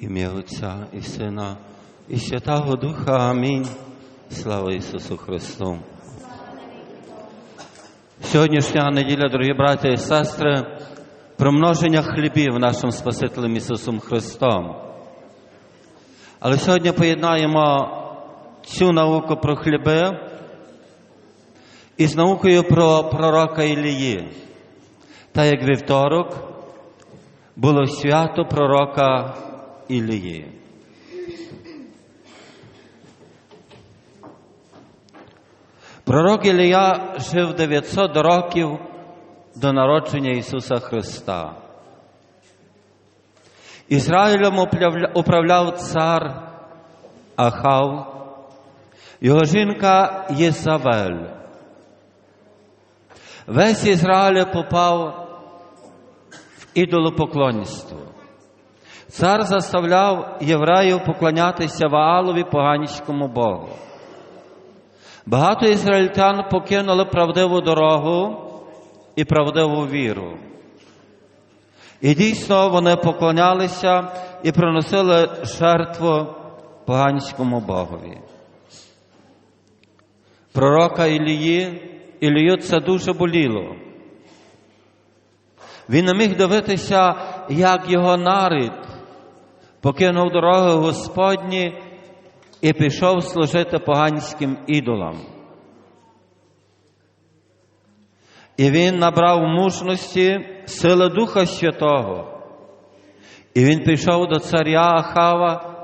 Ім'я Отця і Сина, і Святого Духа. Амінь. Слава Ісусу Христу. Сьогоднішня неділя, дорогі браті і сестри, про множення хлібів нашим Спасителем Ісусом Христом. Але сьогодні поєднаємо цю науку про хліби із наукою про пророка Ілії. Та як вівторок було свято пророка Ілії. Пророк Ілія жив 900 років до народження Ісуса Христа. Ізраїлем управляв цар Ахав, його жінка Єзавель. Весь Ізраїль попав в ідолопоклонництво. Цар заставляв євреїв поклонятися Ваалові поганському Богу. Багато ізраїльтян покинули правдиву дорогу і правдиву віру. І дійсно вони поклонялися і приносили жертву поганському Богові. Пророка Ілії, Ілію це дуже боліло. Він не міг дивитися, як його нарід покинув дороги Господні і пішов служити поганським ідолам. І він набрав мужності сили Духа Святого. І він пішов до царя Ахава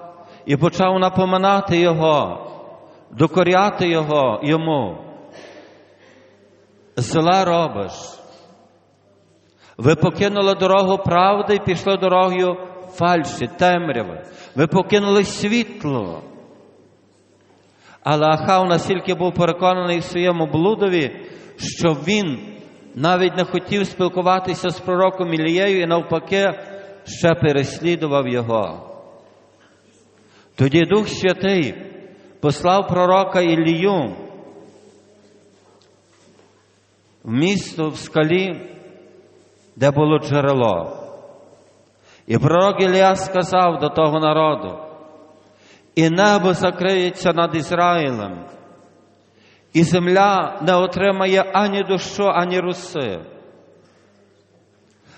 і почав напоминати його, докоряти його йому. Зле робиш. Ви покинули дорогу правди і пішли дорогою фальші, темряви. Ви покинули світло. Але Ахав настільки був переконаний в своєму блудові, що він навіть не хотів спілкуватися з пророком Ілією і навпаки ще переслідував його. Тоді Дух Святий послав пророка Ілію в місто в скалі, де було джерело. І пророк Ілія сказав до того народу, і небо закриється над Ізраїлем, і земля не отримає ані дощу, ані руси.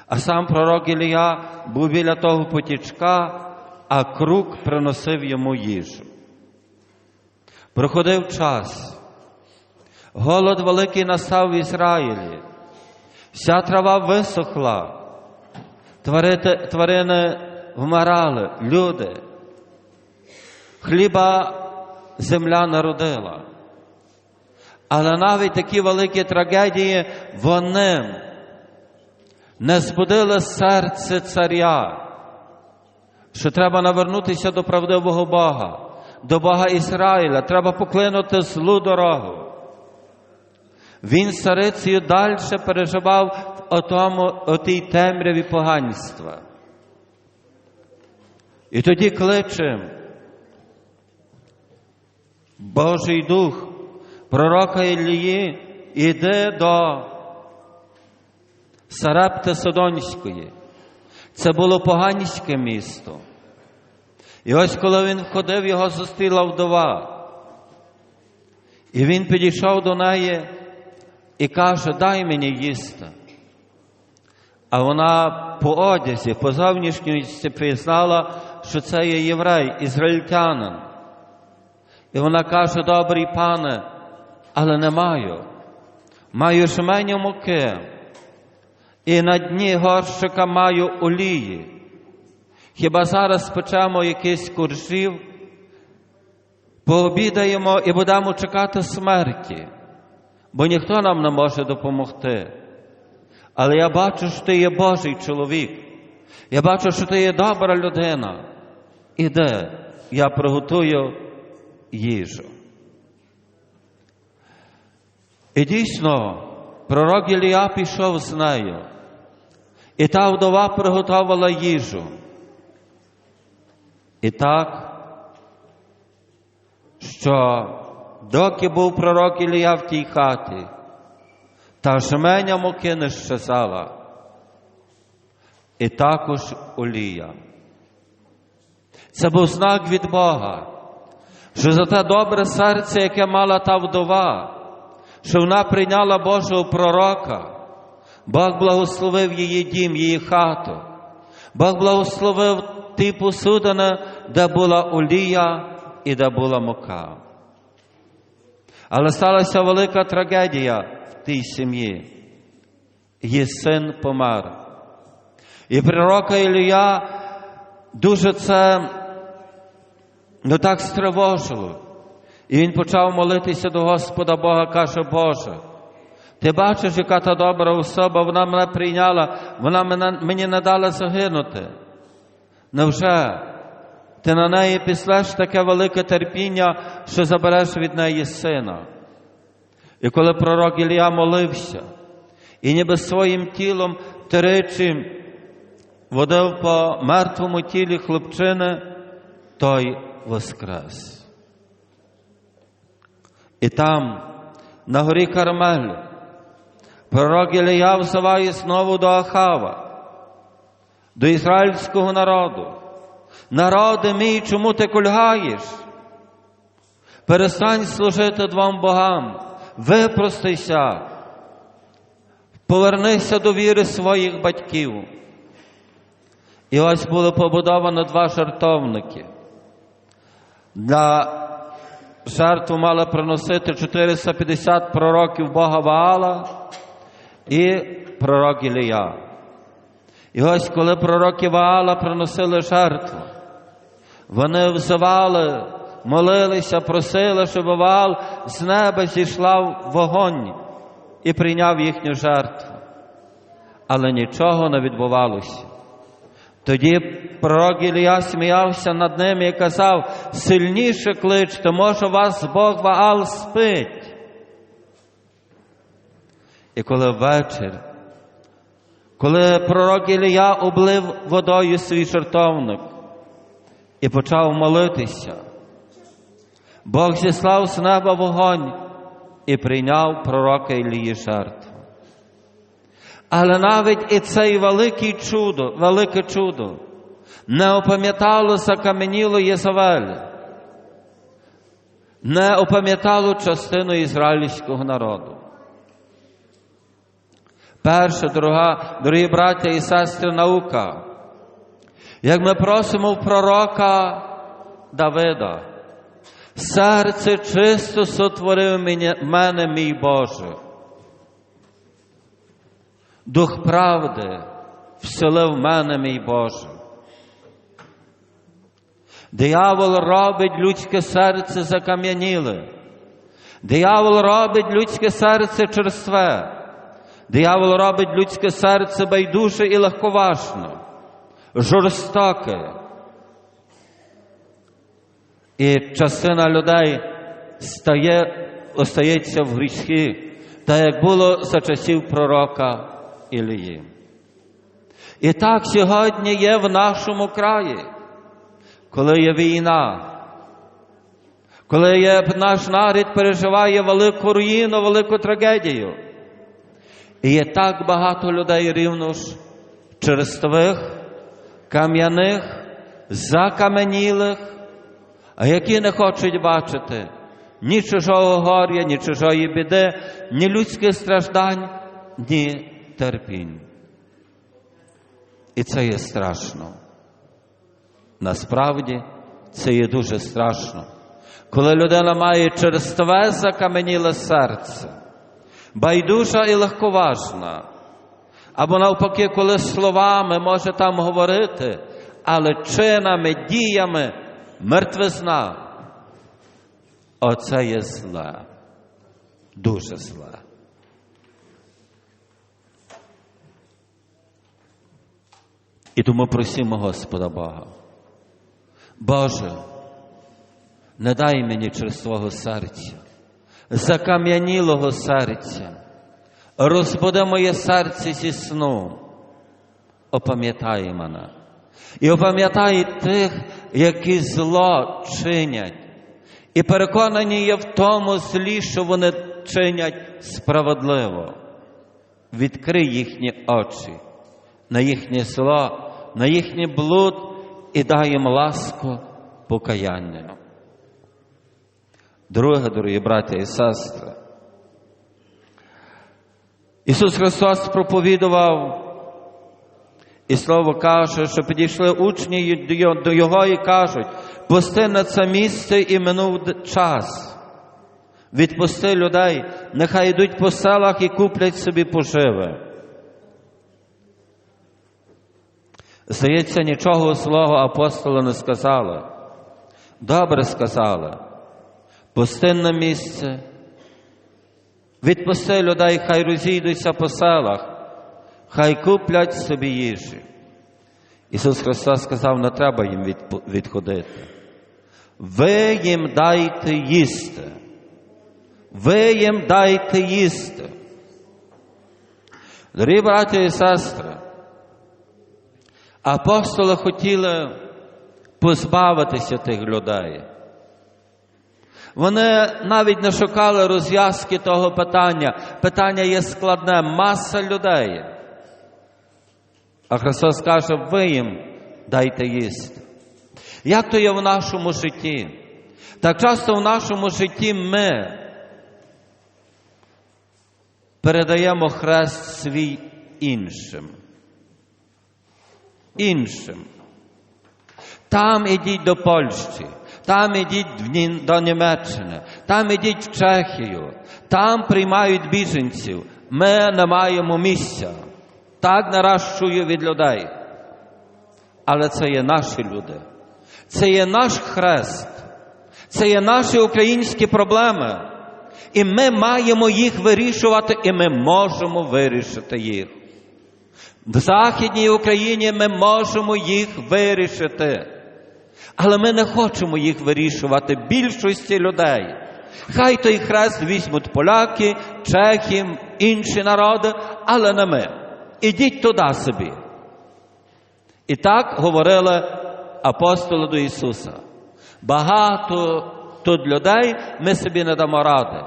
А сам пророк Ілія був біля того потічка, а круг приносив йому їжу. Проходив час. Голод великий настав в Ізраїлі, вся трава висохла, тварини вмирали, люди. Хліба земля народила. Але навіть такі великі трагедії вони не збудили серце царя, що треба навернутися до правдивого Бога, до Бога Ізраїля, треба поклинути злу дорогу. Він царицею далі переживав в отому, отій темряві поганства. І тоді кличе Божий Дух, пророка Ілії, іде до Сарепти Содонської. Це було поганське місто. І ось коли він входив, його зустріла вдова. І він підійшов до неї і каже, дай мені їсти. А вона по одязі, по зовнішньості признала, що це є єврей, ізраїльтянин. І вона каже, добрий пане, але не маю. Маю жменю муки, і на дні горщика маю олії. Хіба зараз спечемо якийсь куржів, пообідаємо і будемо чекати смерті, бо ніхто нам не може допомогти. Але я бачу, що ти є Божий чоловік. Я бачу, що ти є добра людина. Іде, я приготую їжу. І дійсно, пророк Ілія пішов з нею, і та вдова приготувала їжу. І так, що доки був пророк Ілія в тій хаті, та жменя муки не щезала, і також олія. Це був знак від Бога, що за те добре серце, яке мала та вдова, що вона прийняла Божого пророка, Бог благословив її дім, її хату, Бог благословив ті посудини, де була олія і де була мука. Але сталася велика трагедія тій сім'ї. Її син помер. І пророка Ілія дуже це ну так стривожило. І він почав молитися до Господа Бога, каже, Боже, ти бачиш, яка та добра особа, вона мене прийняла, вона мене, мені не дала загинути. Невже ти на неї післеш таке велике терпіння, що забереш від неї сина? І коли пророк Ілія молився, і ніби своїм тілом тричі водив по мертвому тілі хлопчини, той воскрес. І там, на горі Кармель, пророк Ілія взиває знову до Ахава, до ізраїльського народу. Народи мій, чому ти кульгаєш? Перестань служити двом богам, випростися, повернися до віри своїх батьків. І ось було побудовано два жартовники. Для жертву мали приносити 450 пророків Бога Ваала і пророк Ілія. І ось коли пророки Ваала приносили жертву, вони взивали, молилися, просили, щоб Ваал з неба зійшла вогонь і прийняв їхню жертву. Але нічого не відбувалося. Тоді пророк Ілія сміявся над ними і казав, сильніше кличте, може вас Бог Ваал спить. І коли ввечері, коли пророк Ілія облив водою свій жертовник і почав молитися, Бог зіслав з неба вогонь і прийняв пророка Ілії жертву. Але навіть і цей великий чудо, велике чудо не опам'ятало закам'яніло Єзавель, не опам'ятало частину ізраїльського народу. Перша, друга, дорогі браття і сестри, наука. Як ми просимо в пророка Давида, серце чисто сотворив мене, мій Боже. Дух правди вселив мене, мій Боже. Диявол робить людське серце закам'яніле. Диявол робить людське серце черстве. Диявол робить людське серце байдуже і легковажне, жорстоке. І частина людей стає, остається в грішки, так як було за часів пророка Ілії. І так сьогодні є в нашому краї, коли є війна, коли є, наш нарід переживає велику руїну, велику трагедію. І є так багато людей рівно ж черствих, кам'яних, закаменілих, а які не хочуть бачити ні чужого горя, ні чужої біди, ні людських страждань, ні терпінь. І це є страшно. Насправді це є дуже страшно, коли людина має черстве закаменіле серце, байдужа і легковажна, або навпаки, коли словами може там говорити, але чинами, діями мертвизна. Оце є зле, дуже зле. І тому просимо Господа Бога. Боже, не дай мені через свого серця, закам'янілого серця, розбуди моє серце зі сну, опам'ятай мене. І опам'ятай тих, які зло чинять, і переконані є в тому злі, що вони чинять справедливо. Відкрий їхні очі на їхнє зло, на їхній блуд і дай їм ласку покаяння. Друге, дорогі браття і сестри, Ісус Христос проповідував, і Слово каже, що підійшли учні до Його і кажуть, пусти на це місце і минув час. Відпусти людей, нехай йдуть по селах і куплять собі поживи. Здається, нічого свого апостола не сказали. Добре сказали. Пусти на місце. Відпусти людей, хай розійдуться по селах, хай куплять собі їжі. Ісус Христос сказав, не треба їм відходити. Ви їм дайте їсти. Ви їм дайте їсти. Дорогі браті і сестри, апостоли хотіли позбавитися тих людей. Вони навіть не шукали розв'язки того питання. Питання є складне, маса людей. А Христос каже, ви їм дайте їсти. Як то є в нашому житті? Так часто в нашому житті ми передаємо хрест свій іншим. Іншим. Там ідіть до Польщі, там ідіть до Німеччини, там ідіть в Чехію, там приймають біженців. Ми не маємо місця. Так наращую від людей. Але це є наші люди. Це є наш хрест, це є наші українські проблеми. І ми маємо їх вирішувати, і ми можемо вирішити їх. В Західній Україні ми можемо їх вирішити. Але ми не хочемо їх вирішувати більшості людей. Хай той хрест візьмуть поляки, чехи, інші народи, але не ми. Ідіть туди собі. І так говорили апостоли до Ісуса. Багато тут людей ми собі не дамо ради.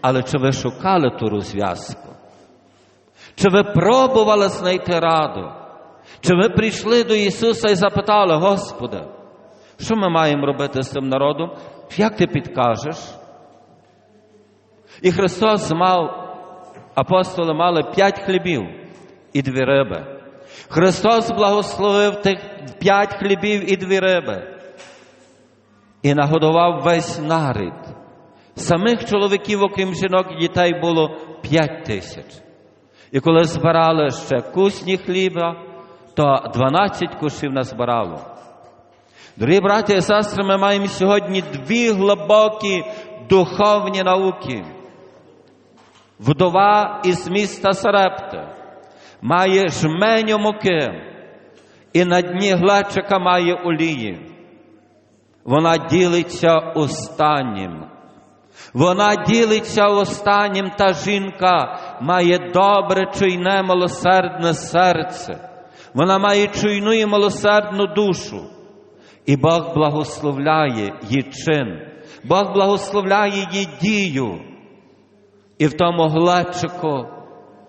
Але чи ви шукали ту розв'язку? Чи ви пробували знайти раду? Чи ви прийшли до Ісуса і запитали, Господи, що ми маємо робити з цим народом? Як ти підкажеш? І Христос мав, апостоли мали п'ять хлібів і дві риби. Христос благословив тих п'ять хлібів і дві риби. І нагодував весь нарід. Самих чоловіків, окрім жінок і дітей, було п'ять тисяч. І коли збирали ще кусні хліба, то 12 кушів назбирало. Дорогі браті і сестри, ми маємо сьогодні дві глибокі духовні науки. Вдова із міста Сарепта має жменю муки, і на дні глечика має олії. Вона ділиться останнім. Вона ділиться останнім, та жінка має добре, чуйне, милосердне серце. Вона має чуйну і милосердну душу. І Бог благословляє її чин, Бог благословляє її дію. І в тому глечику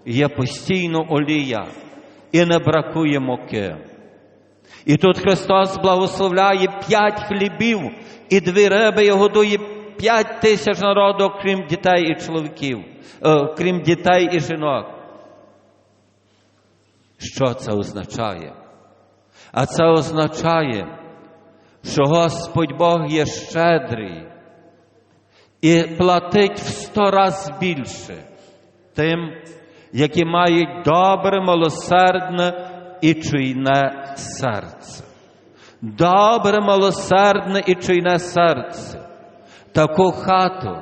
є постійно олія, і не бракує муки. І тут Христос благословляє п'ять хлібів і дві риби і годує п'ять тисяч народу, крім дітей і чоловіків, крім дітей і жінок. Що це означає? А це означає, що Господь Бог є щедрий і платить в сто раз більше тим, які мають добре, милосердне і чуйне серце. Добре, милосердне і чуйне серце. Таку хату,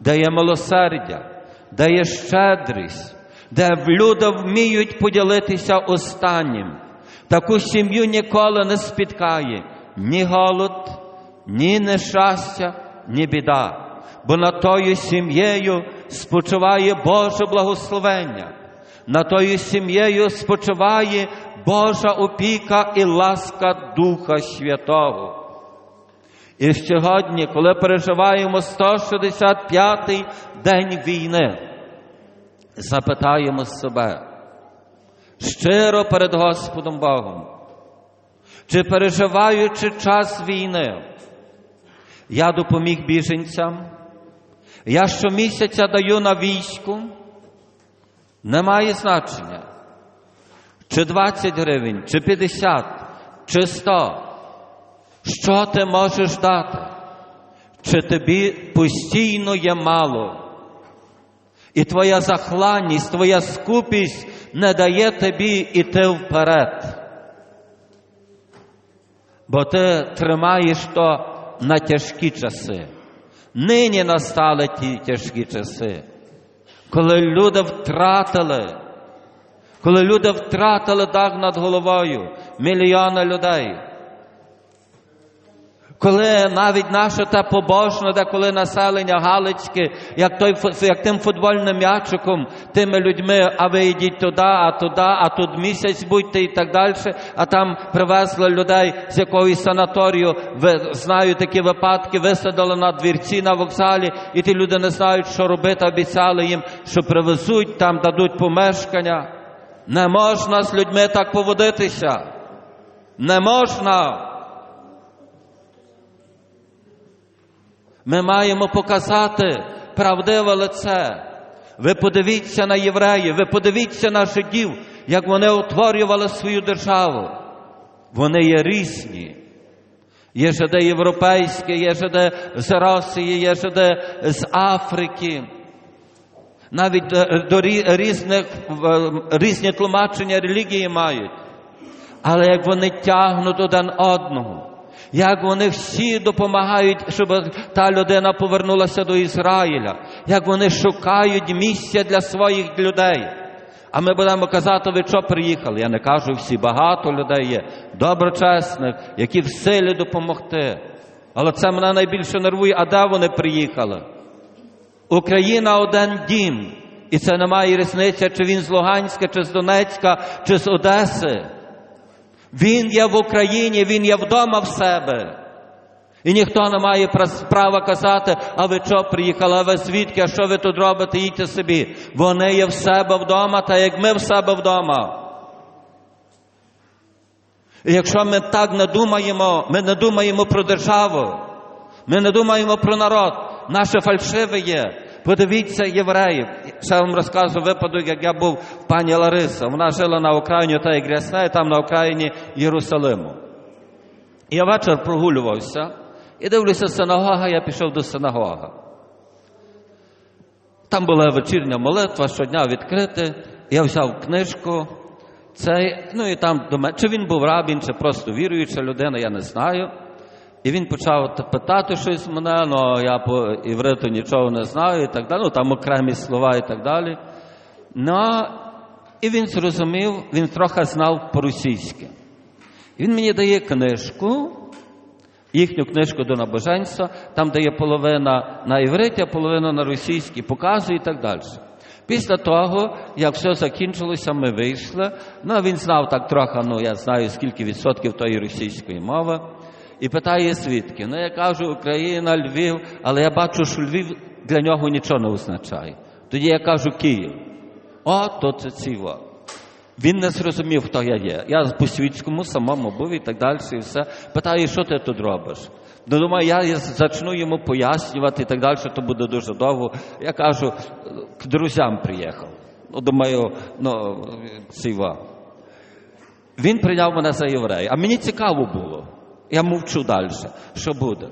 де є милосердя, де є щедрість, де люди вміють поділитися останнім. Таку сім'ю ніколи не спіткає ні голод, ні нещастя, ні біда. Бо над тою сім'єю спочиває Боже благословення, над тою сім'єю спочиває Божа опіка і ласка Духа Святого. І сьогодні, коли переживаємо 165-й день війни, запитаємо себе щиро перед Господом Богом, чи переживаючи час війни, я допоміг біженцям, я щомісяця даю на війську, немає значення. Чи 20 гривень, чи 50, чи 100. Що ти можеш дати? Чи тобі постійно є мало? І твоя захланність, твоя скупість не дає тобі іти вперед. Бо ти тримаєш то на тяжкі часи. Нині настали ті тяжкі часи, коли люди втратили, коли люди втратили дах над головою, мільйони людей. Коли навіть наше те побожне, де коли населення Галицьке, як той як тим футбольним м'ячиком, тими людьми, а ви йдіть туди, а туди, а тут місяць будьте і так далі. А там привезли людей з якоїсь санаторію. Ви знаю такі випадки, висадили на двірці на вокзалі, і ті люди не знають, що робити. Обіцяли їм, що привезуть, там дадуть помешкання. Не можна з людьми так поводитися. Не можна. Ми маємо показати правдиве лице. Ви подивіться на євреїв, ви подивіться на жидів, як вони утворювали свою державу. Вони є різні. Є жиди європейські, є жиди з Росії, є жиди з Африки. Навіть до різних, різні тлумачення релігії мають. Але як вони тягнуть один одного, як вони всі допомагають, щоб та людина повернулася до Ізраїля, як вони шукають місця для своїх людей. А ми будемо казати, ви що приїхали? Я не кажу всі, багато людей є, доброчесних, які в силі допомогти. Але це мене найбільше нервує, а де вони приїхали? Україна один дім. І це не має різниці, чи він з Луганська, чи з Донецька, чи з Одеси. Він є в Україні, він є вдома в себе. І ніхто не має права казати, а ви що приїхали, а ви звідки, а що ви тут робите, їдьте собі. Вони є в себе вдома, та як ми в себе вдома. І якщо ми так не думаємо, ми не думаємо про державу, ми не думаємо про народ, наше фальшиве є. Подивіться євреїв. Ще вам розкажу випадок, як я був в пані Лариса. Вона жила на Україні, та як Грясне, там на Україні Єрусалиму. І я вечір прогулювався і дивлюся, синагога, я пішов до синагоги. Там була вечірня молитва, щодня відкрити. Я взяв книжку. Цей, ну і там до мене, чи він був рабін, чи просто віруюча людина, я не знаю. І він почав питати щось мене, ну я по івриту нічого не знаю і так далі, ну там окремі слова і так далі. Ну, і він зрозумів, він трохи знав по-російськи. Він мені дає книжку, їхню книжку до набоженства, там де є половина на івриті, а половина на російській, показує і так далі. Після того, як все закінчилося, ми вийшли. Ну, він знав так трохи, ну я знаю, скільки відсотків тої російської мови. І питає свідки. Ну, я кажу, Україна, Львів, але я бачу, що Львів для нього нічого не означає. Тоді я кажу Київ. О, то це ціво. Він не зрозумів, хто я є. Я по світському самому був і так далі, і все. Питає, що ти тут робиш? Ну, думаю, я зачну йому пояснювати і так далі, то буде дуже довго. Я кажу, к друзям приїхав. Ну, думаю, ну, ціва. Він прийняв мене за єврея. А мені цікаво було. Я мовчу далі, що буде.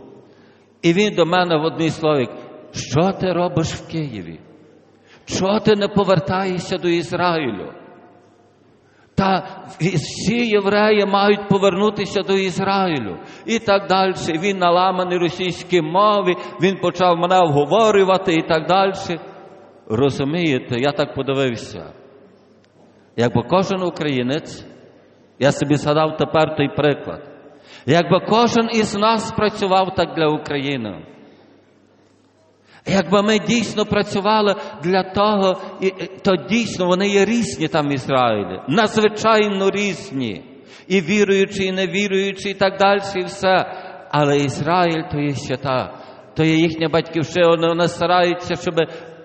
І він до мене в одній слові, що ти робиш в Києві? Чого ти не повертаєшся до Ізраїлю? Та всі євреї мають повернутися до Ізраїлю. І так далі. Він наламаний російській мові, він почав мене обговорювати і так далі. Розумієте, я так подивився. Якби кожен українець, я собі згадав тепер той приклад. Якби кожен із нас працював так для України. Якби ми дійсно працювали для того, і- то дійсно вони є різні там в Ізраїлі, надзвичайно різні. І віруючі, і невіруючі, і так далі, і все. Але Ізраїль то є свята, то є їхня батьківщина. Вони стараються, щоб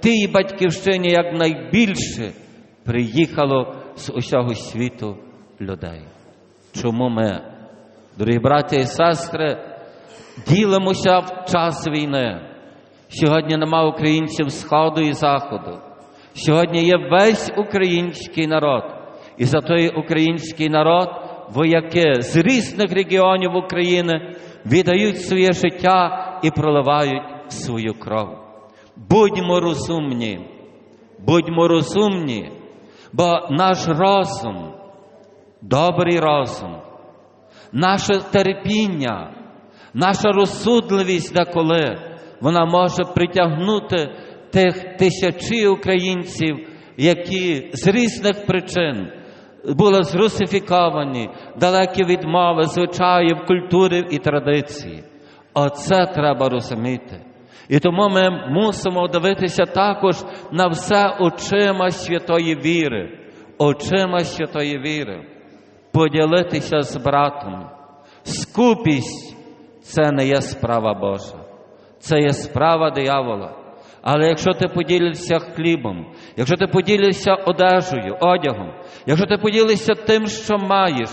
тій батьківщині якнайбільше приїхало з усього світу людей. Чому ми Дорогі браті і сестри, ділимося в час війни. Сьогодні нема українців Сходу і Заходу. Сьогодні є весь український народ. І за той український народ вояки з різних регіонів України віддають своє життя і проливають свою кров. Будьмо розумні, будьмо розумні, бо наш розум, добрий розум, наше терпіння, наша розсудливість деколи, вона може притягнути тих тисячі українців, які з різних причин були зрусифіковані, далекі від мови, звичаїв, культури і традиції. Оце треба розуміти. І тому ми мусимо дивитися також на все очима святої віри, очима святої віри, поділитися з братом. Скупість це не є справа Божа, це є справа диявола. Але якщо ти поділишся хлібом, якщо ти поділишся одежею, одягом, якщо ти поділишся тим, що маєш,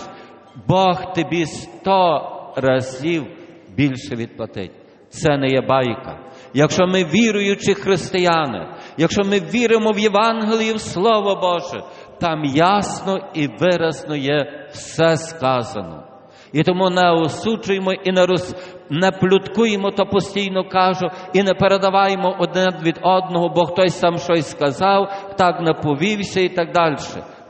Бог тобі сто разів більше відплатить. Це не є байка. Якщо ми віруючі християни, якщо ми віримо в Євангеліє, в Слово Боже, там ясно і виразно є все сказано. І тому не осуджуємо і не роз... не плюткуємо, то постійно кажу, і не передаваємо одне від одного, бо хтось сам щось сказав, так не повівся і так далі.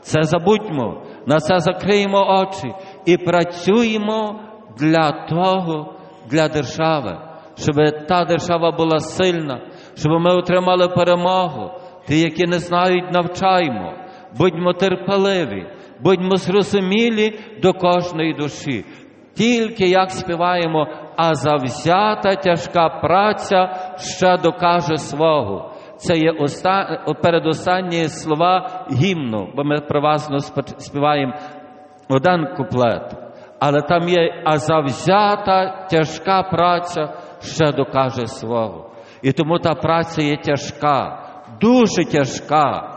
Це забудьмо, на це закриємо очі і працюємо для того, для держави, щоб та держава була сильна, щоб ми отримали перемогу. Ті, які не знають, навчаємо, будьмо терпеливі, будьмо зрозумілі до кожної душі. Тільки як співаємо, а завзята тяжка праця ще докаже свого. Це є оста... передостанні слова гімну, бо ми привазно співаємо один куплет. Але там є, а завзята тяжка праця ще докаже свого. І тому та праця є тяжка, дуже тяжка,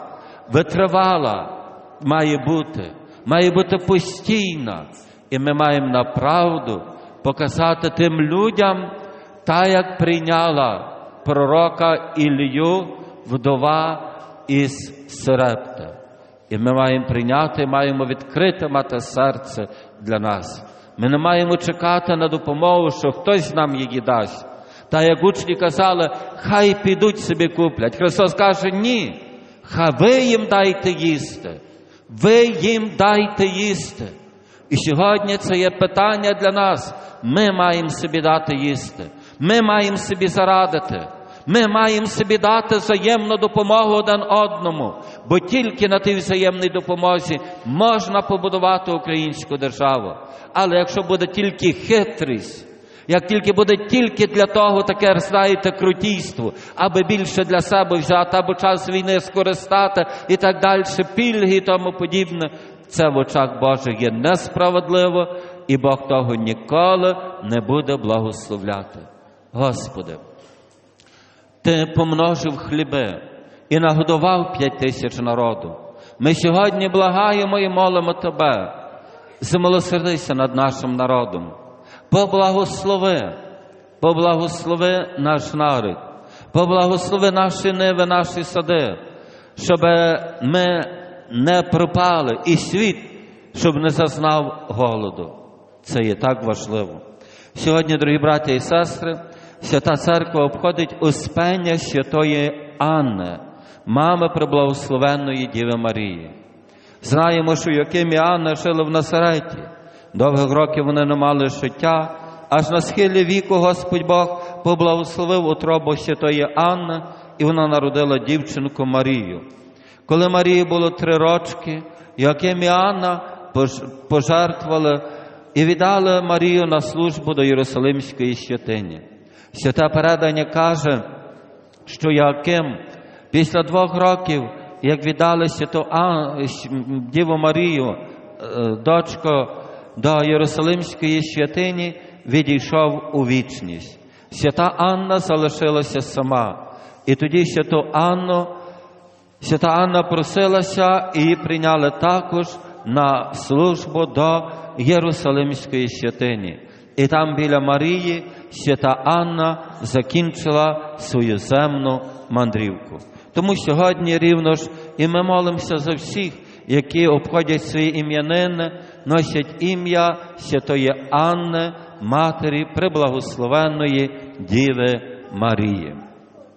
витривала має бути, має бути постійна. І ми маємо направду показати тим людям, та як прийняла пророка Ілію, вдова із Серепта. І ми маємо прийняти, маємо відкрити мати серце для нас. Ми не маємо чекати на допомогу, що хтось нам її дасть. Та як учні казали, хай підуть собі куплять. Христос каже, ні, хай ви їм дайте їсти. Ви їм дайте їсти. І сьогодні це є питання для нас. Ми маємо собі дати їсти. Ми маємо собі зарадити. Ми маємо собі дати взаємну допомогу один одному, бо тільки на тій взаємній допомозі можна побудувати українську державу. Але якщо буде тільки хитрість, як тільки буде тільки для того таке, знаєте, крутійство, аби більше для себе взяти, або час війни скористати і так далі, пільги і тому подібне, це в очах Божих є несправедливо, і Бог того ніколи не буде благословляти. Господи, Ти помножив хліби і нагодував п'ять тисяч народу. Ми сьогодні благаємо і молимо Тебе. Змилосердися над нашим народом. Поблагослови, поблагослови наш народ, поблагослови наші ниви, наші сади, щоб ми не пропали і світ, щоб не зазнав голоду. Це є так важливо. Сьогодні, дорогі браті і сестри, свята церква обходить успення святої Анни, мами преблагословенної Діви Марії. Знаємо, що Яким і Анна жили в Насареті. Довгих років вони не мали життя, аж на схилі віку Господь Бог поблагословив утробу святої Анни, і вона народила дівчинку Марію. Коли Марії було три рочки, Яким і Анна пожертвували і віддали Марію на службу до Єрусалимської святині. Святе передання каже, що Яким після двох років, як віддали святу Діву Марію, дочку до Єрусалимської святині, відійшов у вічність. Свята Анна залишилася сама. І тоді святу Анну Свята Анна просилася і прийняли також на службу до Єрусалимської святині. І там біля Марії свята Анна закінчила свою земну мандрівку. Тому сьогодні рівно ж і ми молимося за всіх, які обходять свої ім'янини, носять ім'я святої Анни, Матері Преблагословенної Діви Марії.